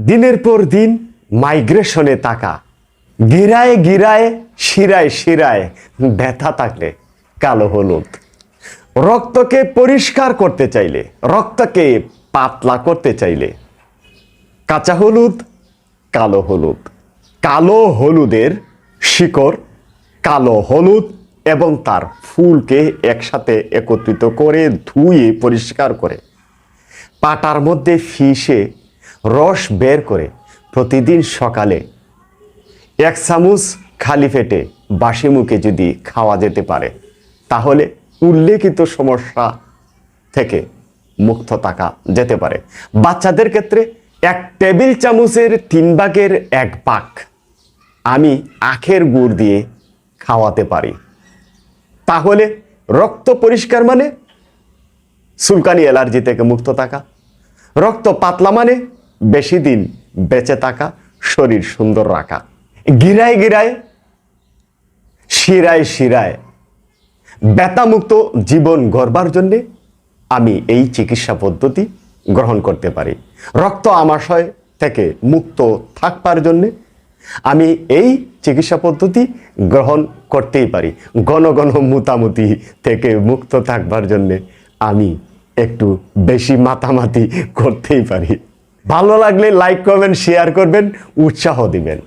দিনের পর দিন মাইগ্রেশনে তাকা। গিরায় গিরায়, শিরায় শিরায় ব্যথা থাকলে কালো হলুদ। রক্তকে পরিষ্কার করতে চাইলে, রক্তকে পাতলা করতে চাইলে কাঁচা হলুদ, কালো হলুদ। কালো হলুদের শিকড়, কালো হলুদ এবং তার ফুলকে একসাথে একত্রিত করে ধুয়ে পরিষ্কার করে। পাটার মধ্যে ফিসে রস বের করে প্রতিদিন সকালে এক চামচ খালি পেটে বাসি মুখে যদি খাওয়া যেতে পারে, তাহলে উল্লেখিত সমস্যা থেকে মুক্ত থাকা যেতে পারে। বাচ্চাদের ক্ষেত্রে এক টেবিল চামচের তিন ভাগের এক পাক আমি আখের গুড় দিয়ে খাওয়াতে পারি। তাহলে রক্ত পরিষ্কার মানে সুলকানি অ্যালার্জি থেকে মুক্ত থাকা। রক্ত পাতলা মানে বেশি দিন বেঁচে থাকা, শরীর সুন্দর রাখা। গিরায় গিরায়, শিরায় শিরায় ব্যথামুক্ত জীবন গড়বার জন্যে আমি এই চিকিৎসা পদ্ধতি গ্রহণ করতে পারি। রক্ত আমাশয় থেকে মুক্ত থাকবার জন্যে আমি এই চিকিৎসা পদ্ধতি গ্রহণ করতেই পারি। ঘন ঘন মুতামুতি থেকে মুক্ত থাকবার জন্যে আমি একটু বেশি মাতামাতি করতেই পারি। ভালো লাগলে লাইক করবেন শেয়ার করবেন উৎসাহ দিবেন।